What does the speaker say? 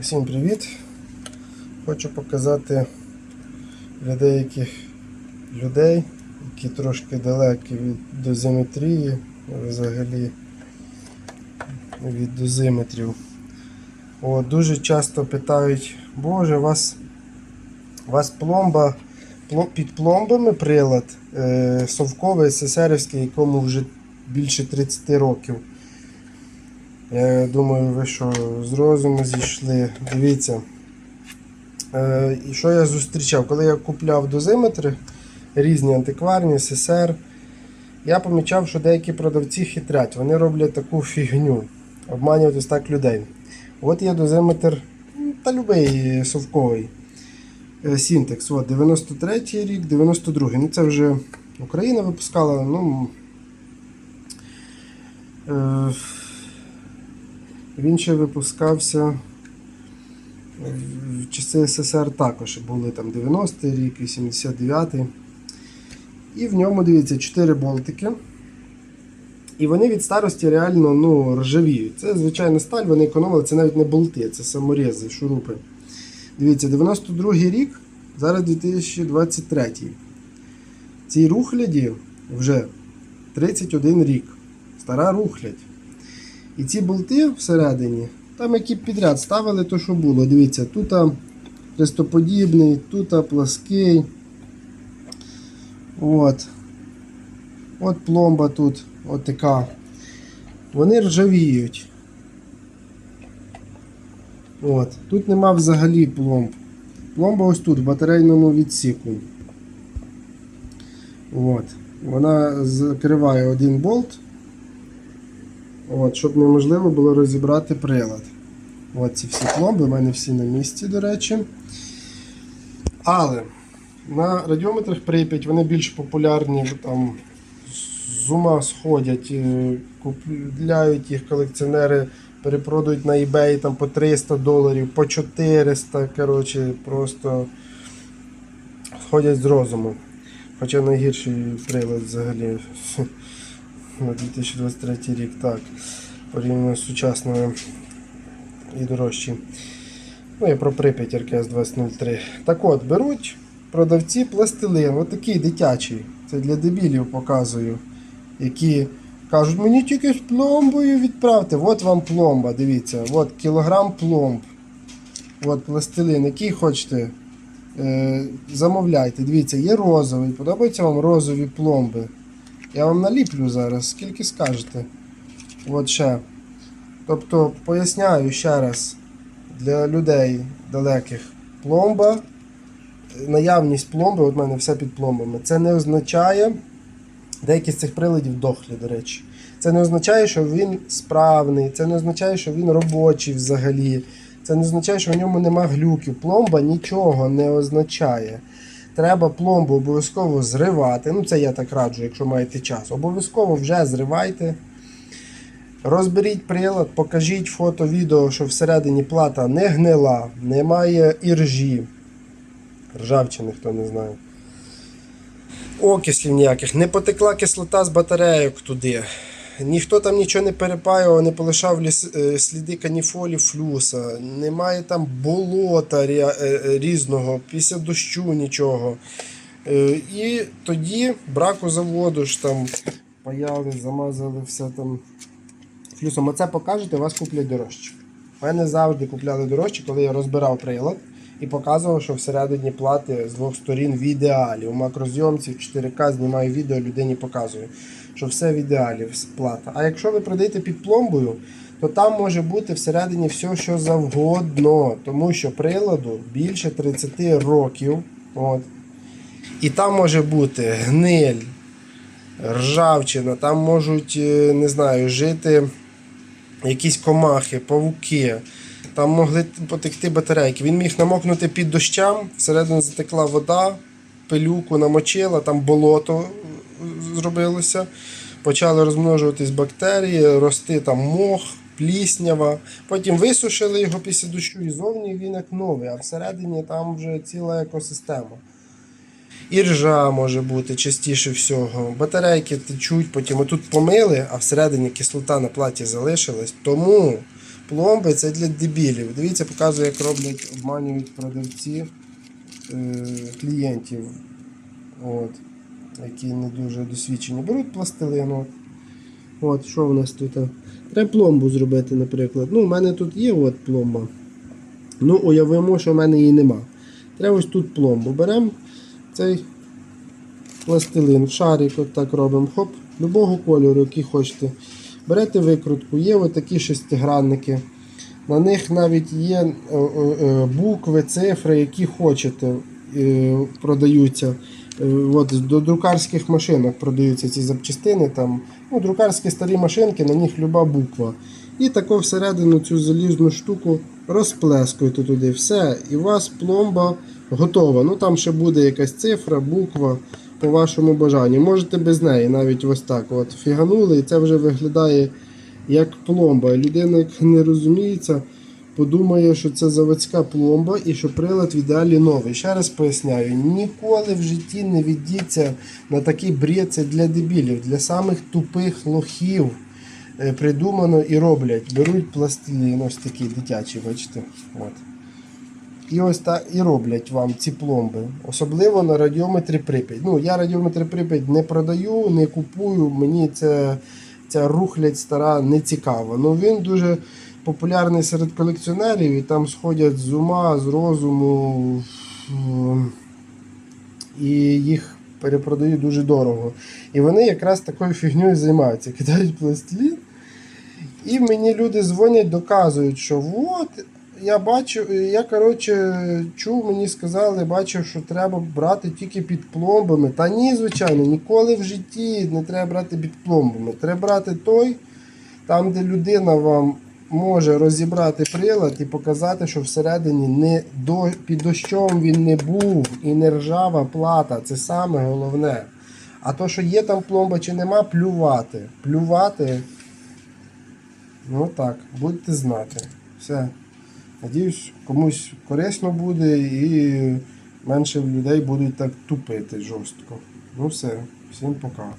Усім привіт! Хочу показати для деяких людей, які трошки далекі від дозиметрії, взагалі від дозиметрів. О, дуже часто питають, Боже, у вас, у вас пломба під пломбами прилад е, совковий СССРівський, якому вже більше 30 років. Я думаю, ви що з розуму зійшли. Дивіться. Е, і що я зустрічав? Коли я купляв дозиметри, різні антикварні, СССР, я помічав, що деякі продавці хитрять. Вони роблять таку фігню, обманюють ось так людей. От є дозиметр, та любий совковий. Е, Сінтекс, от 93 рік, 92 Ну це вже Україна випускала. Ну, е, він ще випускався в часи СССР також були там 90-й рік, 89-й. І в ньому, дивіться, 4 болтики. І вони від старості реально ну, ржавіють. Це звичайна сталь, вони економили, це навіть не болти, це саморези, шурупи. Дивіться, 92-й рік, зараз 2023. Цій рухляді вже 31 рік. Стара рухлядь. І ці болти всередині, там які підряд ставили, то що було. Дивіться, тут хрестоподібний, тут плаский. От. От пломба тут, от така. Вони ржавіють. От. Тут нема взагалі пломб. Пломба ось тут, в батарейному відсіку. От. Вона закриває один болт. От, щоб неможливо було розібрати прилад. От ці всі пломби, в мене всі на місці, до речі. Але на радіометрах Прип'ять вони більш популярні, там з ума сходять, е, купляють їх колекціонери, перепродають на eBay там, по 300 доларів, по 400. Коротше, просто сходять з розуму. Хоча найгірший прилад взагалі на 2023 рік, так. Порівняно з сучасними і дорожчі. Ну і про Прип'ять РКС 2003. Так от, беруть продавці пластилин, от такий дитячий. Це для дебілів показую. Які кажуть, мені тільки з пломбою відправте. От вам пломба, дивіться, от кілограм пломб. От пластилин, який хочете. Е, замовляйте. Дивіться, є розовий. Подобаються вам розові пломби. Я вам наліплю зараз, скільки скажете. От ще. Тобто, поясняю ще раз для людей далеких. Пломба, наявність пломби, от в мене все під пломбами, це не означає, деякі з цих приладів дохлі, до речі. Це не означає, що він справний, це не означає, що він робочий взагалі. Це не означає, що в ньому нема глюків. Пломба нічого не означає. Треба пломбу обов'язково зривати. Ну, це я так раджу, якщо маєте час. Обов'язково вже зривайте. Розберіть прилад, покажіть фото, відео, що всередині плата не гнила, немає іржі. Ржавчини, хто не знає. Окислів ніяких. Не потекла кислота з батарейок туди. Ніхто там нічого не перепаював, не полишав ліс, е, сліди каніфолі, флюса. Немає там болота е, е, різного, після дощу нічого. І тоді браку заводу ж там паяли, замазали все там флюсом. Оце покажете, вас куплять дорожче. Мене завжди купляли дорожче, коли я розбирав прилад і показував, що всередині плати з двох сторін в ідеалі. У макрозйомці в 4К знімаю відео, людині показую, що все в ідеалі плата. А якщо ви продаєте під пломбою, то там може бути всередині все, що завгодно, тому що приладу більше 30 років. От. І там може бути гниль, ржавчина, там можуть, е, не знаю, жити якісь комахи, павуки. Там могли потекти батарейки. Він міг намокнути під дощем, всередину затекла вода, пилюку намочила, там болото зробилося. Почали розмножуватись бактерії, рости там мох, пліснява. Потім висушили його після дощу і зовні він як новий, а всередині там вже ціла екосистема. І ржа може бути частіше всього. Батарейки течуть, потім отут помили, а всередині кислота на платі залишилась. Тому пломби це для дебілів. Дивіться, показую, як роблять, обманюють продавці е, клієнтів, от, які не дуже досвідчені. Беруть пластилину. От, що в нас тут? Треба пломбу зробити, наприклад. Ну, у мене тут є от пломба. Ну, уявимо, що в мене її нема. Треба ось тут пломбу. Беремо цей пластилин, шарик, от так робимо. Хоп, любого кольору, який хочете. Берете викрутку, є отакі шестигранники. На них навіть є е, е, е, букви, цифри, які хочете, продаються. От, до друкарських машинок продаються ці запчастини. Там, ну, друкарські старі машинки, на них люба буква. І тако всередину цю залізну штуку розплескуєте туди все. І у вас пломба готова. Ну там ще буде якась цифра, буква по вашому бажанню. Можете без неї, навіть ось так. От, фіганули, і це вже виглядає як пломба. Людина, яка не розуміється, подумає, що це заводська пломба і що прилад в ідеалі новий. Ще раз поясняю, ніколи в житті не віддіться на такий бред, це для дебілів, для самих тупих лохів. е, Придумано і роблять. Беруть пластилін, ось такі дитячі, бачите. От. І ось так і роблять вам ці пломби. Особливо на радіометрі Прип'ять. Ну, я радіометри Прип'ять не продаю, не купую. Мені це, ця рухлядь стара не цікава. Ну він дуже популярний серед колекціонерів і там сходять з ума, з розуму. І їх перепродають дуже дорого. І вони якраз такою фігньою займаються. Кидають пластилін. І мені люди дзвонять, доказують, що от я бачу, я коротше чув, мені сказали, бачив, що треба брати тільки під пломбами. Та ні, звичайно, ніколи в житті не треба брати під пломбами. Треба брати той, там, де людина вам може розібрати прилад і показати, що всередині не до, під дощом він не був і не ржава плата. Це саме головне. А то, що є там пломба чи нема, плювати. Плювати. Ну так, будете знати. Все. Надіюсь, комусь корисно буде і менше людей будуть так тупити жорстко. Ну все, всім пока.